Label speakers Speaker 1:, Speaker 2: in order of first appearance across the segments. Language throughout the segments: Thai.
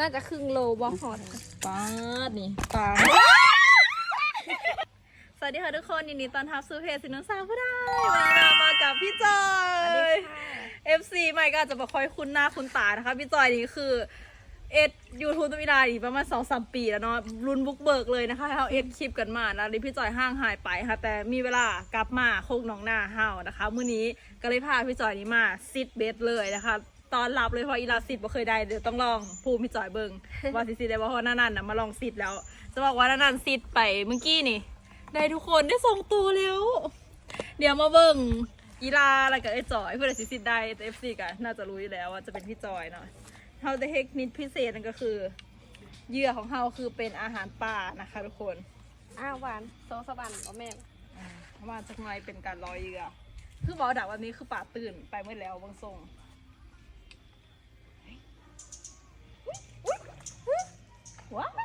Speaker 1: น่าจะครึ่งโลบ่หอด
Speaker 2: ปาดนี่ปาดสวัสดีค่ะทุกคนยินดีต้อนรับสู่เพจสินนสาวผู้ได้วันามากับพี่จอย FC ใหม่ก็อาจจะม่ค่อยคุ้นหน้าคุ้นตานะคะ พี่จอยนี่คือเอ็ดยูทูบตัววิดาอีประมาณสองสามปีแล้วเนาะรุนบุกเบิกเลยนะคะเราเอ็ดคลิปกันมานะนี่พี่จอยห่างหายไปค่ะ แต่มีเวลากลับมาโคกหนองหน้าเฮานะคะ มื้อนี้ก็เลยพาพี่จอยนี่มาซิดเบสเลยนะคะ ตอนรับเลยเพราะอีลาซิดบ่เคยได้เดี๋ยวต้องลองภูมิพี่จอยเบิงว่าสิซิดได้บ่เพราะนั่นน่ะมาลองซิดแล้ว จะบอกว่านั่นนซิดไปเมื่อกี้นี่ ได้ทุกคนได้ส่งตัวแล้ว เดี๋ยวมาเบิ่งอีลาแล้วก็ไอ้จอยเพื่อนสิสิได้แต่เอฟซีกันน่าจะรู้อยู่แล้วว่าจะเป็นพี่จอยเนาะเฮาจะเทคนิคพิเศษนั่นก็คือเหยื่อของเฮาคือเป็นอาหารป่านะคะทุกคน
Speaker 1: อ้าวหวานโซสบันบ่แม่น
Speaker 2: เพราะว่าจักหน่อยเป็นการลอยเหยื่อคือบอกดักวันนี้คือป่าตื่นไปเมื่อแล้วบางทรงว้าวน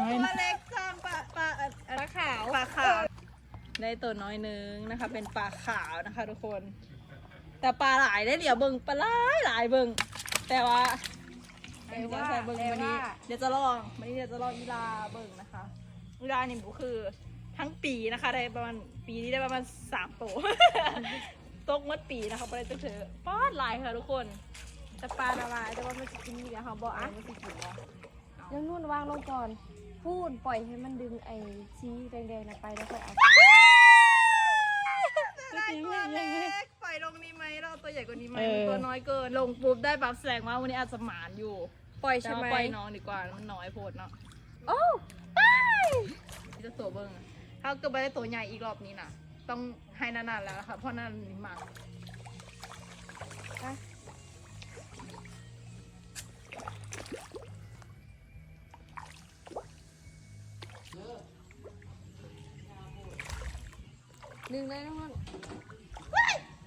Speaker 2: ้อยเล็กจังปลาปลา
Speaker 1: ปลาขาว
Speaker 2: ปลาขาว ได้ตัวน้อยนึงนะคะ เป็นปลาขาวนะคะ ทุกคน แต่ปลาหลายได้เดี๋ยวเบิ่งปลาหลายหลายเบิ่งแต่ว่า
Speaker 1: แต่ว่า
Speaker 2: ใส่เบิ่ง
Speaker 1: แต่
Speaker 2: วันนี้
Speaker 1: ว่า
Speaker 2: เดี๋ยวจะลองวันนี้เดี๋ยวจะลองอีลาเบิ่งนะคะอีลานี่ก็คือทั้งปีนะคะได้ประมาณปีนี้ได้ประมาณสามตัวตกเมื่อปีนะคะไปได้จะเถอะป้าดหลายค่ะทุกคน
Speaker 1: แต่ปลาละลายแต่ว่ามันจะกินอยู่ค่ะบ่
Speaker 2: อะ
Speaker 1: อะ
Speaker 2: ไม่สิกินเนาะ
Speaker 1: ยังนุ่นวางลงก่อนพูดปล่อยให้มันดึงไอ้ชี้แดงๆน่ะไปแล้วค่อยเอา
Speaker 2: ได้ตัวเล็กปล่อยลงนี้ไหมเราเอาตัวใหญ่กว่านี้ไหม
Speaker 1: เออ
Speaker 2: ตัวน้อยเกินลงปุ๊บได้ปั๊บแสดงว่าวันนี้อาจจะหมานอยู่
Speaker 1: ปล่อย
Speaker 2: แต่
Speaker 1: ใช่ไหม
Speaker 2: ว่าปล่อยน้องดีกว่ามันน้อยโพดเนาะ
Speaker 1: โอ้
Speaker 2: จะตัวเบิ้งอะถ้าเกิดไปได้ตัวใหญ่อีกรอบนี้นะต้องให้นานๆแล้วนะคะเพราะนั่นมา
Speaker 1: อะดึงได้ทุกคน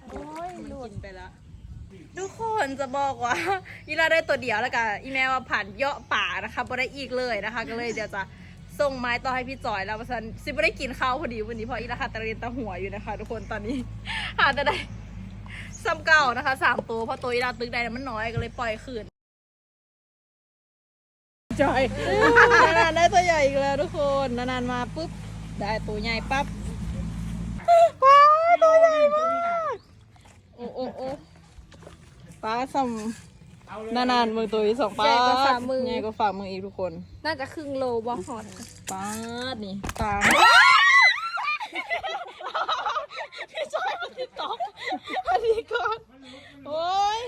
Speaker 1: โอ้ย
Speaker 2: มัน
Speaker 1: หลุด
Speaker 2: กินไปแล้วทุกคนจะบอกว่าอีลาได้ตัวเดียวแล้วกันอีแมวผ่านเยาะป่านะคะไม่ได้อีกเลยนะคะ ก็เลยเดี๋ยวจะส่งไม้ต่อให้พี่จอยแล้วเพราะฉะนันซิไม่ได้กินข้าวพอดีวันนี้เพราะอีลาคาตะเรียนตะหัวอยู่นะคะ ทุกคนตอนนี้หาแต่ได้ซ้ำเก่านะคะสามตัวเพราะตัวอีลาตึกได้มันน้อยก็เลยปล่อยคืนจอยนานๆได้ตัวใหญ่อีกแล้วทุกคนนานๆมาปุ๊บได้ตัวใหญ่ปั๊บว้าวตัวใหญ่มากโอ้โอ้โอ้ ป้าสัมนานๆมือตัวอีกสองป้า
Speaker 1: ใหญ่กว่าฝ่ามือ
Speaker 2: ใหญ่กว่าฝ่ามืออีกทุกคน
Speaker 1: น่าจะครึ่งโลบ่หอด
Speaker 2: ป้าดนี่ป้าพี่จอยมันติดตอกอันนี้ก่อนโอ้ย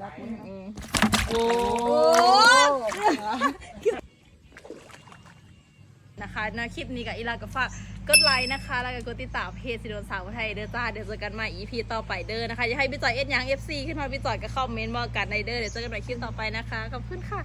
Speaker 2: จับมึงเองโอ้ นะคะนะคลิปนี้กับอีลากับฝากกดไลค์นะคะ แล้วก็กดติดตามเพจสิโดนสาวไทยเด้อจ้า เดี๋ยวเจอกันใหม่ EP ต่อไปเด้อนะคะ อย่าให้พี่จอยเอ็ดยัง FC ขึ้นมาพี่จอยก็คอมเมนต์บอกกันในเด้อ เดี๋ยวเจอกันใหม่คลิปต่อไปนะคะ ขอบคุณค่ะ